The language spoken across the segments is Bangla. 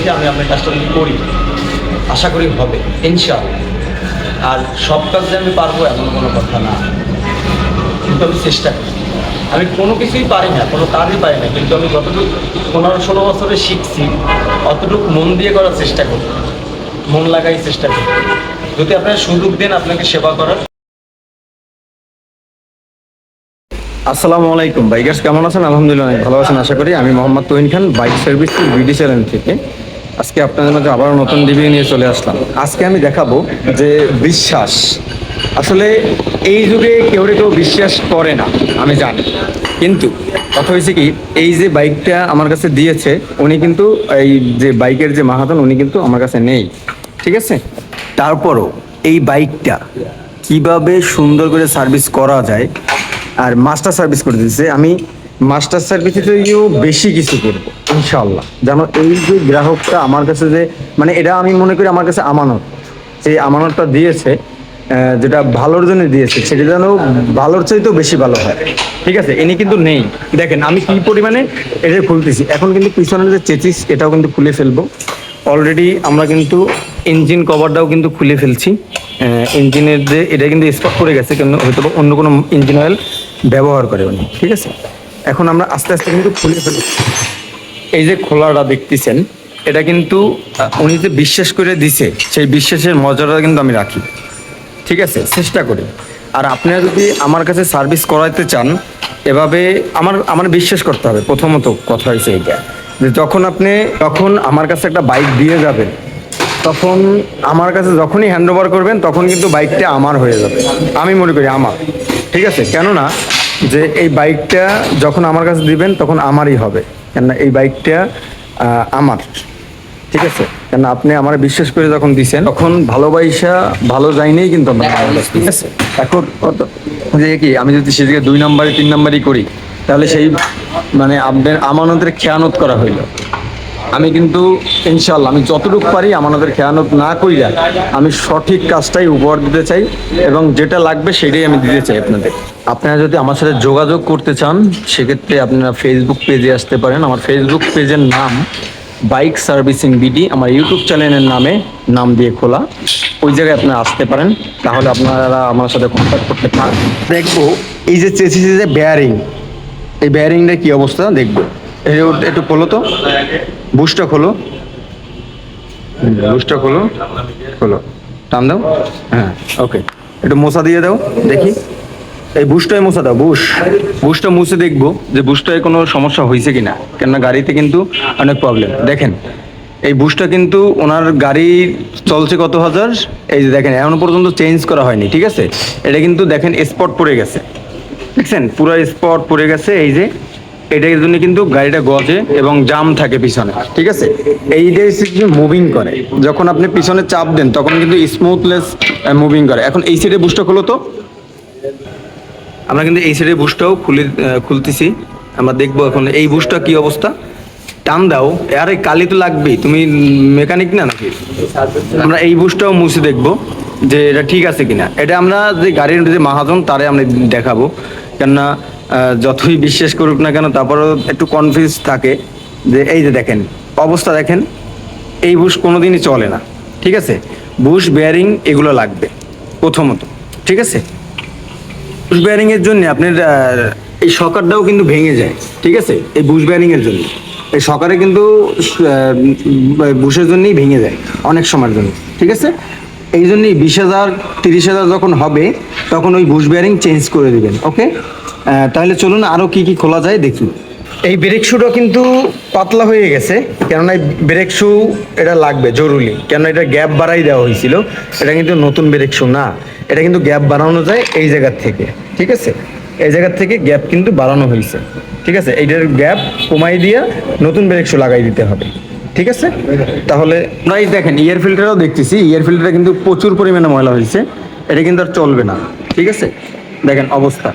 দেখে আমি আপনার কাজটা করি। আশা করি হবে, ইনশাআল্লাহ। আর সব কাজ যে আমি পারব এমন কোনো কথা না। কিন্তু আমি চেষ্টা করি। আমি কোনো কিছুই পারি না, কোনো কাজই পারি না। কিন্তু আমি যতটুকু পনেরো ষোলো বছরে শিখছি, অতটুকু মন দিয়ে করার চেষ্টা করি। মন লাগাই চেষ্টা করি। যদি আপনার সুযোগ দেন আপনাকে সেবা করার। আসসালামু আলাইকুম। বাইকার্স কেমন আছেন? আলহামদুলিল্লাহ ভালো আছেন, আশা করি। আমি Mohammad Tahin Khan, bike service BD channel থেকে। আজকে আপনাদের মাঝে আবার নতুন রিভিউ নিয়ে চলে আসলাম। আজকে আমি দেখাবো যে বিশ্বাস, আসলে এই যুগে কেউ কেউ বিশ্বাস করে না, আমি জানি। কিন্তু কথা হয়েছে কি, এই যে বাইকটা আমার কাছে দিয়েছে, উনি কিন্তু এই যে বাইকের যে মাহাতন উনি কিন্তু আমার কাছে নেই, ঠিক আছে? তারপরও এই বাইকটা কীভাবে সুন্দর করে সার্ভিস করা যায়, আর মাস্টার সার্ভিস করে দিচ্ছে আমি মাস্টার সার্ভিসে থেকেও বেশি কিছু করব ইনশাল্লাহ যেন এই যে গ্রাহকটা আমার কাছে যে মানে এটা আমি মনে করি আমার কাছে আমানত। এই আমানতটা দিয়েছে যেটা ভালোর জন্য দিয়েছে, সেটা যেন ভালোর চাইতেও বেশি ভালো হয়। ঠিক আছে? ইনি কিন্তু নেই। দেখেন, আমি কি পরিমাণে এটা খুলতেছি। এখন কিন্তু পিছনের যে চেচিস, এটাও কিন্তু খুলে ফেলব। অলরেডি আমরা কিন্তু ইঞ্জিন কভারটাও কিন্তু খুলে ফেলছি। ইঞ্জিনের যে, এটা কিন্তু স্পট করে গেছে কেন হয়তো অন্য কোনো ইঞ্জিন অয়েল ব্যবহার করে উনি। ঠিক আছে? এখন আমরা আস্তে আস্তে কিন্তু খুলে ফেলি। এই যে খোলাটা দেখতেছেন, এটা কিন্তু উনি যে বিশ্বাস করে দিছে, সেই বিশ্বাসের মর্যাদা কিন্তু আমি রাখি। ঠিক আছে? চেষ্টা করি। আর আপনারা যদি আমার কাছে সার্ভিস করাইতে চান, এভাবে আমার আমার বিশ্বাস করতে হবে। প্রথমত কথা হয়েছে এইটা। যে যখন আপনি তখন আমার কাছে একটা বাইক দিয়ে যাবেন, তখন আমার কাছে যখনই হ্যান্ড ওভার করবেন, তখন কিন্তু বাইকটা আমার হয়ে যাবে। আমি মনে করি আমার। ঠিক আছে? কেননা যে এই বাইকটা যখন আমার কাছে দিবেন, তখন আমারই হবে। কেননা এই বাইকটা আমার। ঠিক আছে? কেন আপনি আমার বিশ্বাস করে যখন দিছেন, তখন ভালোবাসা ভালো যায়নি কিন্তু ঠিক আছে? এখন যে কি, আমি যদি সেদিকে দুই নাম্বারে, তিন নাম্বারই করি, তাহলে সেই মানে আমানতের খেয়ানত করা হইল। আমি কিন্তু ইনশাল্লাহ আমি যতটুকু পারি আমাদের খেয়ানত না কইরা আমি সঠিক কাজটাই উপহার দিতে চাই এবং যেটা লাগবে সেটাই আমি দিতে চাই আপনাদের। আপনারা যদি আমার সাথে যোগাযোগ করতে চান সেক্ষেত্রে আপনারা ফেসবুক পেজে আসতে পারেন। আমার ফেসবুক পেজের নাম বাইক সার্ভিসিং বিডি আমার ইউটিউব চ্যানেলের নামে নাম দিয়ে খোলা। ওই জায়গায় আপনারা আসতে পারেন তাহলে আপনারা আমার সাথে কন্ট্যাক্ট করতে পারেন দেখব এই যে চেয়েছি যে বেয়ারিং এই বেয়ারিংটার কি অবস্থা? দেখব। একটু খোলো তো। বুশটা খোলো। বুশটা খোলো। খোলো। টান দাও। হ্যাঁ ওকে। একটু মোছা দিয়ে দাও, দেখি। এই বুশটাই মোছা দাও বুশ বুশটা মুছে দেখব যে বুশটায় কোনো সমস্যা হয়েছে কিনা। কেননা গাড়িতে কিন্তু অনেক প্রবলেম দেখেন, এই বুশটা কিন্তু ওনার গাড়ি চলছে কত হাজার? এই যে দেখেন, এখনও পর্যন্ত চেঞ্জ করা হয়নি, ঠিক আছে? এটা কিন্তু দেখেন স্পট পড়ে গেছে। দেখছেন? পুরো স্পট পড়ে গেছে, এই যে এটার জন্য কিন্তু গাড়িটা গজে এবং জাম থাকে পিছনে, ঠিক আছে? এইটা মুভিং করে, যখন আপনি পিছনে চাপ দেন, তখন কিন্তু স্মুথলেস মুভিং করে। এখন এই সাইডে বুস্টটা খোলো তো। আমরা কিন্তু এই সাইডে বুস্টটাও খুলে খুলতেছি। আমরা দেখব এখন এই বুস্টটা কি অবস্থা। টান দাও। আরে, কালি তো লাগবেই। তুমি মেকানিক না নাকি? আমরা এই বুস্টটাও মুছে দেখব যে এটা ঠিক আছে কিনা। এটা আমরা যে গাড়ির যে মাহাজন, তারে আমরা দেখাবো। কেননা যতই বিশ্বাস করুক না কেন, তারপরেও একটু কনফিউজ থাকে যে এই যে দেখেন, অবস্থা দেখেন, এই বুশ কোনোদিনই চলে না, ঠিক আছে? বুশ বেয়ারিং এগুলো লাগবে, প্রথমত, ঠিক আছে? বুশ বেয়ারিং এর জন্য আপনার এই সকারটাও কিন্তু ভেঙে যায়, ঠিক আছে? এই বুশ বেয়ারিং এর জন্য, এই সকারে কিন্তু বুশের জন্যই ভেঙে যায়, অনেক সময়ের জন্য, ঠিক আছে? এই জন্যই বিশ হাজার, তিরিশ হাজার যখন হবে, তখন ওই বুশ বেয়ারিং চেঞ্জ করে দিবেন ওকে তাহলে চলুন আরও কি কি খোলা যায় দেখি। এই ব্রেক শুটা কিন্তু পাতলা হয়ে গেছে, কেননা এই ব্রেক শু এটা লাগবে, জরুরি। কেন এটা গ্যাপ বাড়াই দেওয়া হয়েছিল, এটা কিন্তু নতুন ব্রেক শু না। এটা কিন্তু গ্যাপ বাড়ানো যায় এই জায়গার থেকে, ঠিক আছে? এই জায়গার থেকে গ্যাপ কিন্তু বাড়ানো হয়েছে, ঠিক আছে? এইটার গ্যাপ কমাই দিয়ে নতুন ব্রেক শু লাগাই দিতে হবে। ঠিক আছে? তাহলে প্রাইস দেখেন ইয়ার ফিল্টারও দেখতেছি। ইয়ার ফিল্টারে কিন্তু প্রচুর পরিমাণে ময়লা হয়েছে। এটা কিন্তু আর চলবে না। ঠিক আছে? দেখেন অবস্থা।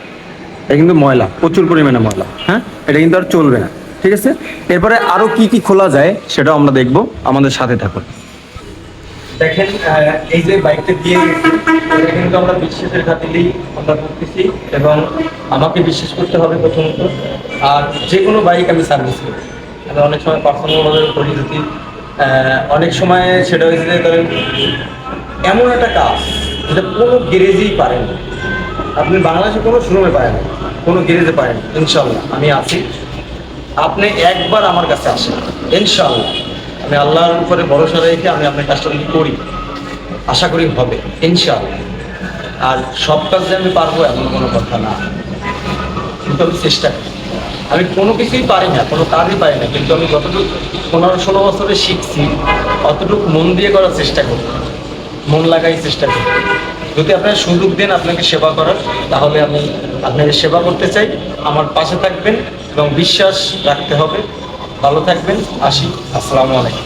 এটা কিন্তু ময়লা প্রচুর পরিমাণে ময়লা। হ্যাঁ? এটা কিন্তু আর চলবে না। ঠিক আছে? এরপরে আরও কি কি খোলা যায় সেটাও আমরা দেখব। আমাদের সাথে থাকুন। দেখেন এই যে বাইকটা দিয়ে এটা কিন্তু আমরা বিশ্বাসের খাতিরেই আমরা করতেছি এবং আমাকে বিশ্বাস করতে হবে প্রথমত। আর যে কোনো বাইক আমি সার্ভিস করি। আমি অনেক সময় পার্সোনালভাবে করি যদি অনেক সময় সেটা হয়েছে যে ধরেন, এমন একটা কাজ যেটা কোনো গ্যারেজেই পারেন আপনি বাংলাদেশে কোনো শোরুমে পারেন কোনো গ্যারেজে পারেন। ইনশাল্লাহ আমি আছি। আপনি একবার আমার কাছে আসেন ইনশাল্লাহ আমি আল্লাহর উপরে ভরসা রেখে আমি আপনার কাজটা করি, আশা করি হবে ইনশাল্লাহ আর সব কাজ যে আমি পারব এমন কোনো কথা না। কিন্তু আমি চেষ্টা করি। আমি কোনো কিছুই পারি না, কোনো কাজই পারি না, কিন্তু আমি যতটুকু পনেরো ষোলো বছরে শিখছি, অতটুকু মন দিয়ে করার চেষ্টা করি, মন লাগাই চেষ্টা করি। যদি আপনার সুযোগ দেন আপনাকে সেবা করার, তাহলে আমি আপনাকে সেবা করতে চাই। আমার পাশে থাকবেন এবং বিশ্বাস রাখতে হবে। ভালো থাকবেন, আসি। আসসালামু আলাইকুম।